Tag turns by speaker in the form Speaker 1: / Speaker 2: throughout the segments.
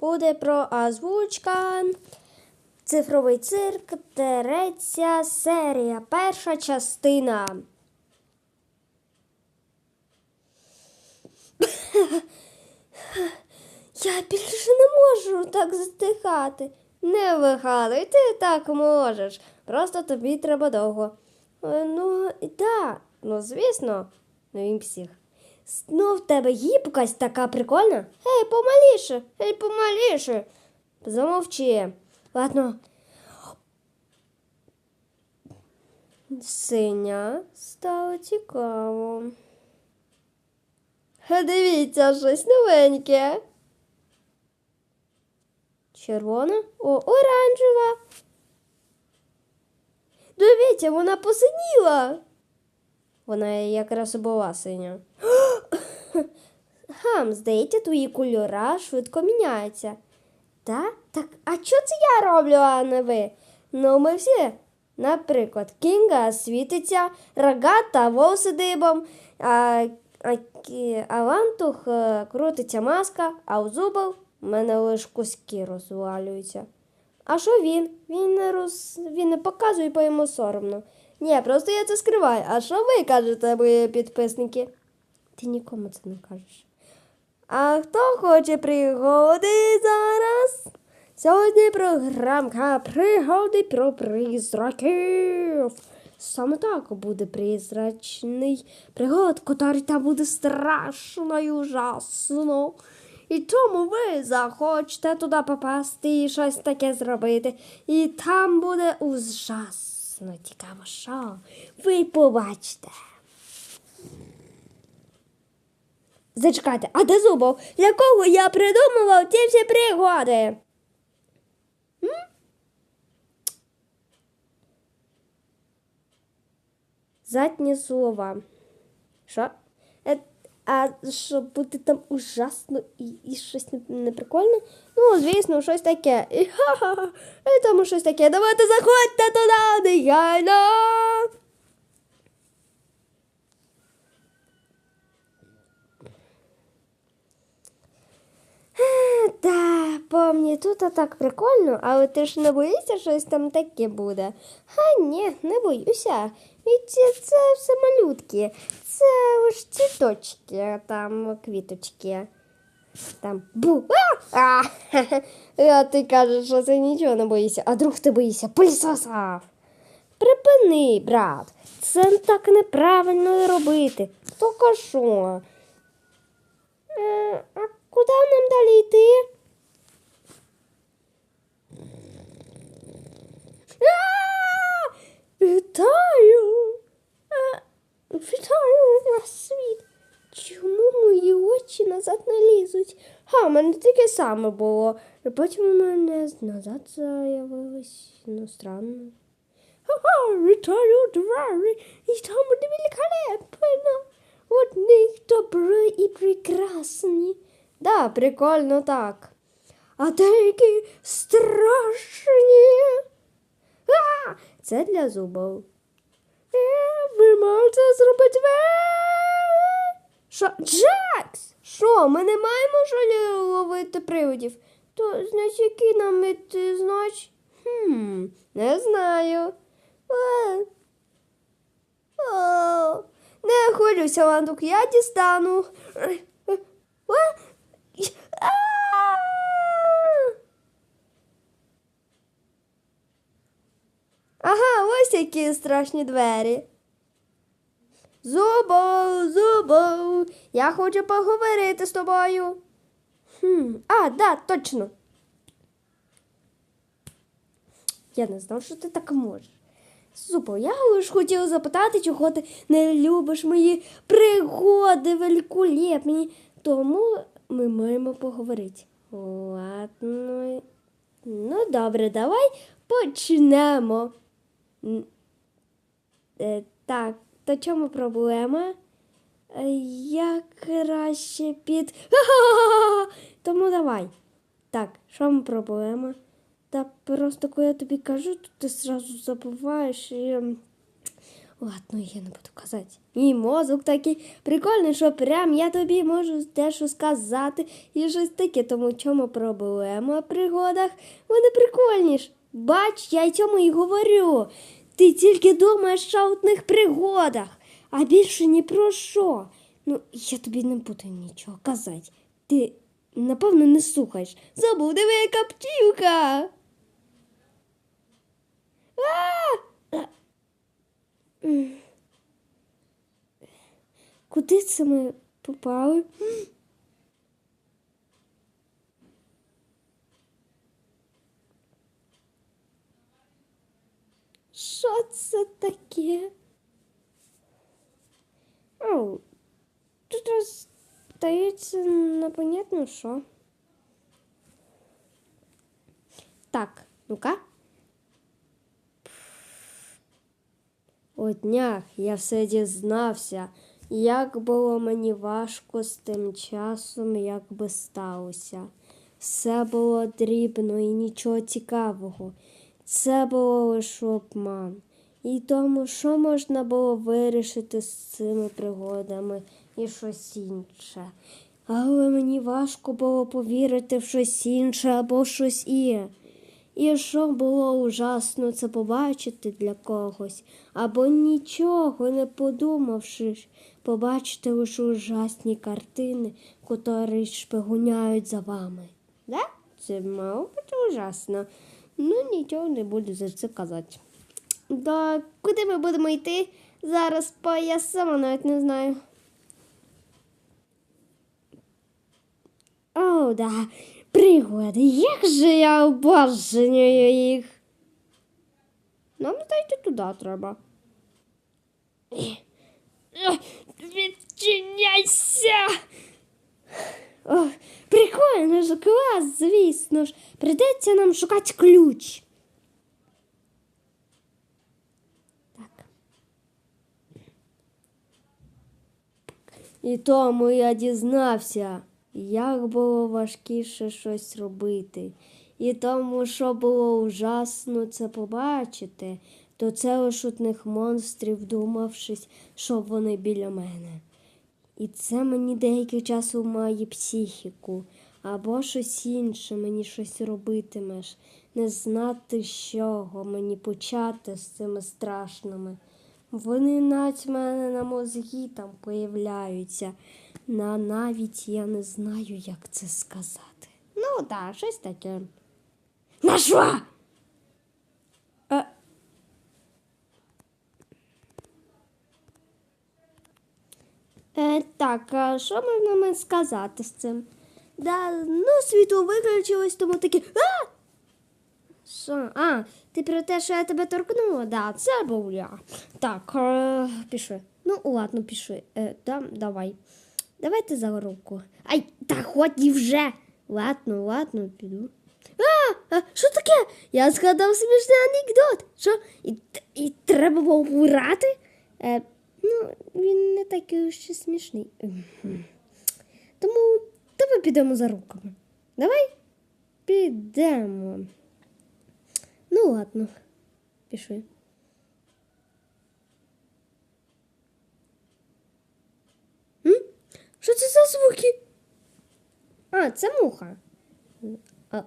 Speaker 1: буде про озвучка. Цифровий цирк, третя серія, перша частина. Я більше не можу так здихати. Не вигадуй, ти так можеш. Просто тобі треба довго. Е, Ну, да, ну звісно, ну він псих. С- Ну, в тебе гібкость така прикольна. Гей, помаліше, гей, помаліше. Замовчи. Ладно. Синя стало цікаво. Ха, Дивіться, щось новеньке. Червона? О, оранжева. Дивіться, вона посиніла. Вона якраз і була синя. Хам, здається, твої кольора швидко міняються. Та? Так, а що це я роблю, а не ви? Ну, ми всі. Наприклад, Кінга світиться, рогата волоси дибом, а, а, а лантух е, крутиться маска, а у зубов в мене лише куски розвалюються. А що він? Він не роз... він не показує, бо йому соромно. Ні, просто я це скриваю. А що ви кажете, мої підписники? Ти нікому це не кажеш. А хто хоче пригоди зараз? Сьогодні програмка пригоди про призраків. Саме так буде призрачний пригод, який там буде страшно і ужасно. І тому ви захочете туди попасти і щось таке зробити. І там буде ужасно цікаво, що ви побачите. Зачекайте, а де зубов? Для кого я придумував ці всі пригоди? М? Задні слова. Що? Е, а що буде там ужасно і, і щось неприкольне? Ну, звісно, щось таке. І ха-ха-ха. І тому щось таке. Давайте заходьте туди, негайно. Та, помні, тут так прикольно, але ти ж не боїшся, щось там таке буде. А ні, не боюся. Ведь це, все малютки. Це лиш цвіточки, там квіточки. Там бу. А! А! А ти кажеш, що це нічого не боїшся, а друг ти боїшся пилісосав. Припини, брат. Це так неправильно робити. Тільки що? Куди нам далі йти? Вітаю! Вітаю вас світ. Чому мої очі назад не лізуть? Ха, у мене таке саме було. Потім у мене назад з'явилось ну, странно. Ха-ха, вітаю двері, і там буде великолепно. От них і прекрасні. Да, прикольно так. А деякі страшні. А, це для зубов. Е, ви можете зробити. Що? Джекс! Що, ми не маємо що ловити приводів? То, значить, які нам іти, значить? Хм, не знаю. Е. О, не хвилюйся, Ландук, я дістану. Е, е, е, а! Ага, ось які страшні двері. Зубов, зубов, я хочу поговорити з тобою. Хм, а, да, точно. Я не знав, що ти так можеш. Зубов, я лише хотіла запитати, чого ти не любиш мої пригоди великолепні. Тому ми маємо поговорити. Ладно. Ну, добре, давай почнемо. Е, так, то чому проблема? Е, Я краще під. Тому давай. Так, що ми проблема? Та просто коли я тобі кажу, то ти зразу забуваєш і. ем, Ладно, я не буду казати. Мій мозок такий прикольний, що прям я тобі можу дещо сказати і щось таке, тому чому проблема в пригодах. Вони прикольні ж. Бач, я й цьому і говорю. Ти тільки думаєш що одних пригодах, а більше ні про що. Ну, я тобі не буду нічого казати. Ти, напевно, не слухаєш. Забув, диви, яка птівка. А! А! М. Куди це ми попали? Що це таке? О, тут стається непонятно що. Так, ну-ка. У днях я все дізнався, як було мені важко з тим часом, як би сталося. Все було дрібно і нічого цікавого. Це було лише обман. І тому, що можна було вирішити з цими пригодами і щось інше. Але мені важко було повірити в щось інше або щось іє. І що було ужасно це побачити для когось, або нічого не подумавши, побачити лише ужасні картини, котрі шпигуняють за вами. Да? Це мало бути ужасно. Ну, нічого не буду за це казати. Да, куди ми будемо йти зараз, по я сама навіть не знаю. О, да, пригоди. Як же я обожнюю їх. Нам здається туди треба. Відчиняйся! О, прикольно ж, клас, звісно ж. Придеться нам шукати ключ. І тому я дізнався, як було важкіше щось робити. І тому, що було ужасно це побачити, то це одних монстрів, думавшись, що вони біля мене. І це мені деякий час ламає психіку, або щось інше, мені щось робитимеш, не знати, з чого мені почати з цими страшними. Вони навіть в мене на мозгі там появляються. На навіть я не знаю, як це сказати. Ну, так, щось таке. Нашла! Е, Е, так, а що можна мені сказати з цим? Да, ну, світло виключилось, тому такі. А! Що? А, ти про те, що я тебе торкнула? Да, це був я. Так, е, пішли. Ну, ладно, пішли. Е, да, давай. Давайте за руку. Ай, та ході вже. Ладно, ладно, піду. А, а, що таке? Я згадав смішний анекдот. Що? І, і треба було грати? Е, ну, він не такий ще смішний. Тому давай підемо за руками. Давай підемо. Ну, ладно, пішли. М? Що це за звуки? А, це муха. А,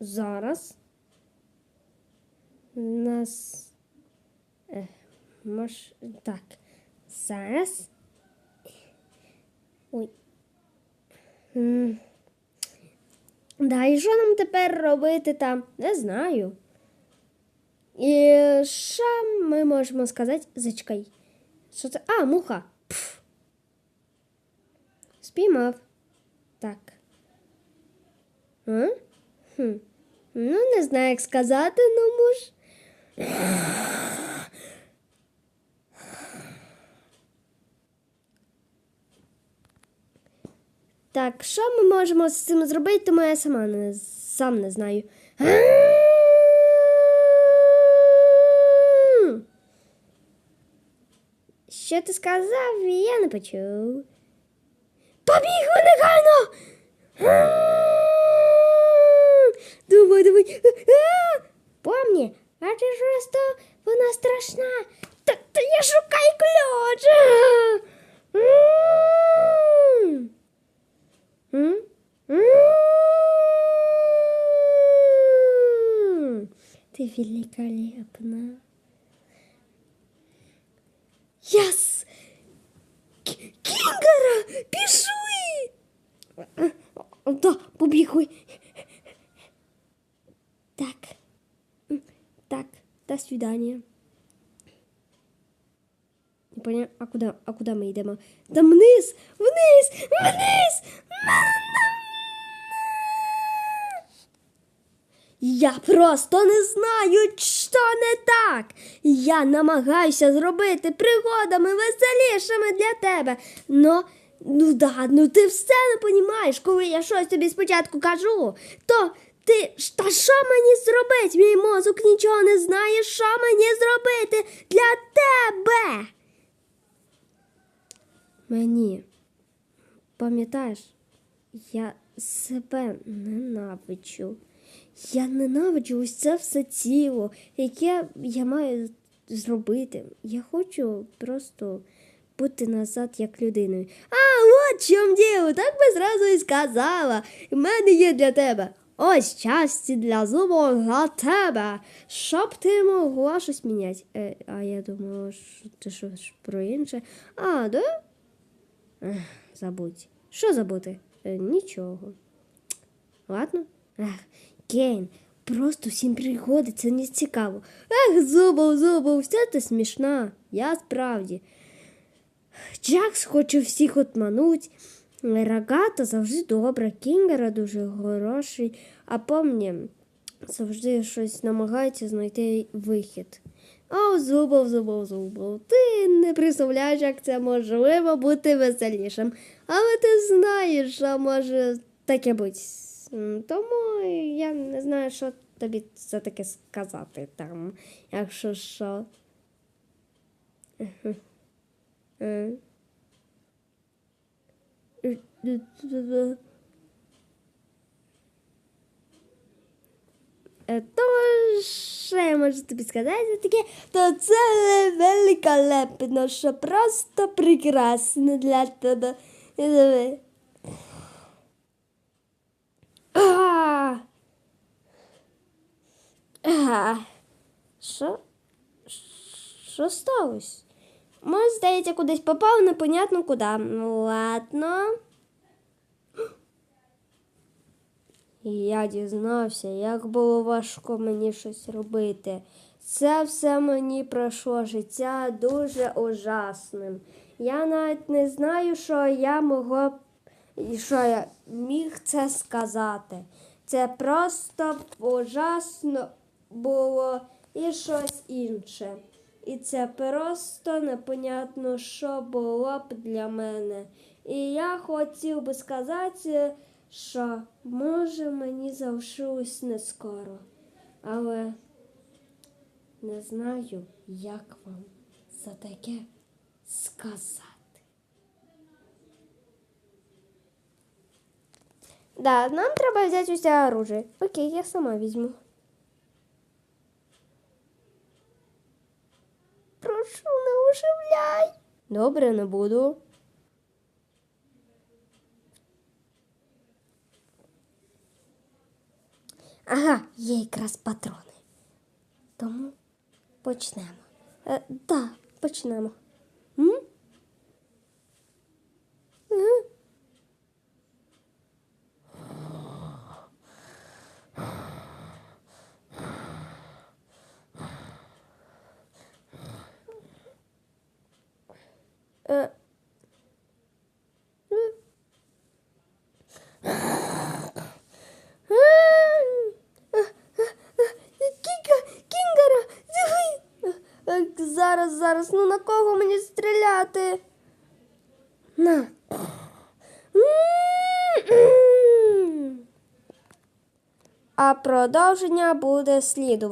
Speaker 1: зараз. Нас. Е, мож... Так. Зараз. Ой. Да, і що нам тепер робити там? Не знаю. І що ми можемо сказати? Зачекай. Що це? А, муха. Пф. Спіймав. Так. А? Хм. Ну, не знаю, як сказати, ну муж. Так, що ми можемо з цим зробити, тому я сама не сам не знаю. Що ти сказав? Я не почув. Побігли негайно! Давай, давай. Помні, а ти просто вона страшна. Та я шукаю ключ. Ты великолепна. Yes! пишу Пішли! Да, побігли. Так. Так, до свидания. Не понял, а куда, а куда мы идем? Да вниз, вниз, вниз! Я просто не знаю, що не так. Я намагаюся зробити пригодами веселішими для тебе. Но, ну да, ну ти все не понімаєш, коли я щось тобі спочатку кажу, то ти та що мені зробити? Мій мозок нічого не знає, що мені зробити для тебе. Мені, пам'ятаєш, я себе ненавиджу. Я ненавиджу ось це все тіло, яке я маю зробити. Я хочу просто бути назад як людиною. А от в чому діло, так би зразу і сказала. У мене є для тебе. Ось часті для зубу для тебе, щоб ти могла щось міняти. Е, а я думала, що ти щось про інше. А, да? Ех, забудь. Що забути? Е, нічого. Ладно? Ех, Кейн, просто всім пригоди, це не цікаво. Ех, зубов, зубов, все ти смішна. Я справді. Джакс хоче всіх отмануть. Рогата завжди добра, Кінгера дуже хороший, а помні завжди щось намагається знайти вихід. О, зубов, зубов, зубов. Ти не представляєш, як це можливо бути веселішим. Але ти знаєш, що може таке бути. Тому я не знаю, що тобі це таке сказати там, якщо що. Е, То, що я можу тобі сказати таке, то це великолепно, що просто прекрасно для тебе. І диви. А! А! Що? Що сталося? Може, здається, кудись попав, непонятно куди. Ну, ладно. Я дізнався, як було важко мені щось робити. Це все мені пройшло життя дуже ужасним. Я навіть не знаю, що я могла що я міг це сказати. Це просто ужасно було і щось інше. І це просто непонятно, що було б для мене. І я хотів би сказати, що може мені залишилось не скоро, але не знаю, як вам за таке сказати. Да, нам треба взяти усе оружие. Окей, я сама візьму. Прошу, не оживляй. Добре, не буду. Ага, є якраз патрони. Тому почнемо. Е, да, почнемо. М? Е? Е. Е. Кіка, кінгера, диви. Е, Зараз, зараз, ну на кого мені стріляти? На. А продовження буде слідувати.